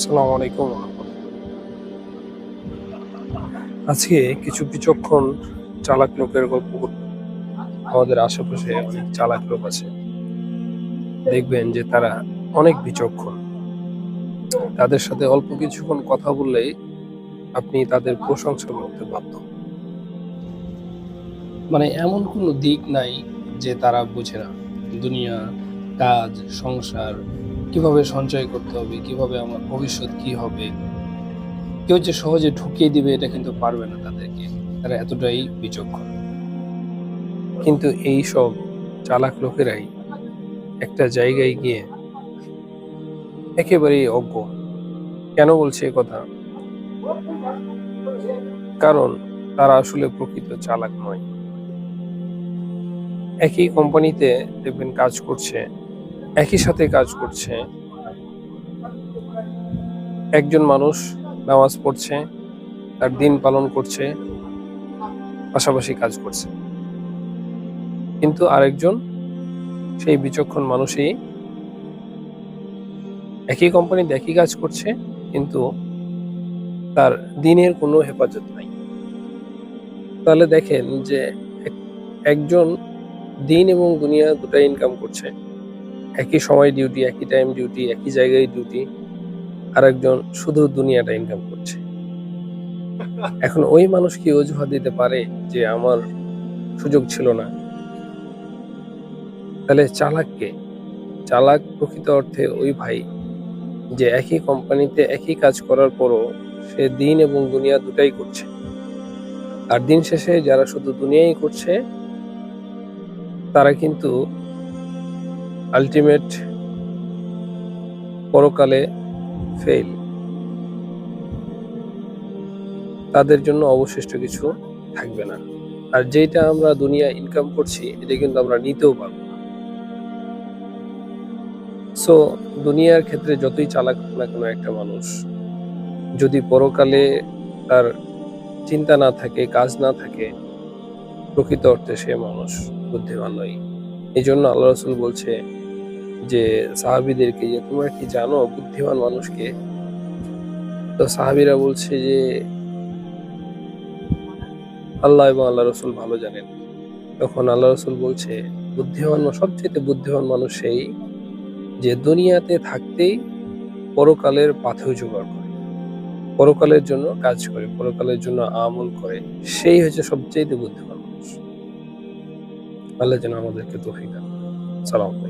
আসসালামু আলাইকুম আজকে কিছু বিচক্ষণ চালাক লোকের গল্প আমাদের আশেপাশে অনেক চালাক লোক আছে। দেখবেন যে তারা অনেক বিচক্ষণ। তাদের সাথে অল্প কিছুক্ষণ কথা বললেই আপনি তাদের প্রশংসা করতে বাধ্য। মানে এমন কোনো দিক নাই যে তারা বোঝে না। দুনিয়া, কাজ, সংসার কীভাবে সঞ্চয় করতে হবে, কীভাবে আমার ভবিষ্যৎ কি হবে? কেউ যে সহজে ঢুকিয়ে দিবে, এটা কিন্তু পারবে না তাদেরকে। তারা এতটাই বিচক্ষণ। কিন্তু এই সব চালাক লোকেরাই একটা জায়গায় গিয়ে একেবারেই অজ্ঞ। কেন বলছে কথা? কারণ তারা আসলে প্রকৃত চালাক নয়। একই কোম্পানিতে দেখবেন কাজ করছে একই সাথে কাজ করছে। একজন মানুষ নামাজ পড়ছে, তার দিন পালন করছে, পাশাপাশি কাজ করছে। কিন্তু আরেকজন, সেই বিচক্ষণ মানুষই একই কোম্পানিতে একই কাজ করছে, কিন্তু তার দিনের কোনো হেফাজত নাই। তাহলে দেখেন যে এক- একজন দিন এবং দুনিয়া দুটাই ইনকাম করছে। একই সময় ডিউটি একই টাইম ডিউটি একই জায়গায় ডিউটি আর একজন শুধু দুনিয়াটা ইনকাম করছে। এখন ওই মানুষ কি অজুহাত দিতে পারে যে আমার সুযোগ ছিল না? তাহলে চালাককে চালাক প্রকৃত অর্থে ওই ভাই যে একই কোম্পানিতে একই কাজ করার পরও সে দিন এবং দুনিয়া দুটাই করছে। আর দিন শেষে যারা শুধু দুনিয়াই করছে, তারা কিন্তু আলটিমেট পরকালে ফেল তাদের জন্য অবশিষ্ট কিছু থাকবে না। আর যেটা আমরা দুনিয়া ইনকাম করছি, এটা কিন্তু আমরা নিতেও পারব সো দুনিয়ার ক্ষেত্রে যতই চালাক না কোনো একটা মানুষ, যদি পরকালে তার চিন্তা না থাকে, কাজ না থাকে, প্রকৃত অর্থে সে মানুষ বুদ্ধিমান নয়। এই জন্য আল্লাহ রসুল বলছে যে সাহাবিদেরকে যে তোমরা কি জানো বুদ্ধিমান মানুষকে, তো সাহাবিরা বলছে যে আল্লাহ এবং আল্লাহ রসুল ভালো জানেন। তখন আল্লাহ রসুল বলছে, বুদ্ধিমান, সবচেয়ে বুদ্ধিমান মানুষ সেই যে দুনিয়াতে থাকতেই পরকালের পাথেও জোগাড় করে, পরকালের জন্য কাজ করে, পরকালের জন্য আমল করে। সেই হচ্ছে সবচেয়ে বুদ্ধিমান মানুষ। আল্লাহ যেন আমাদেরকে তৌফিক দান সালাম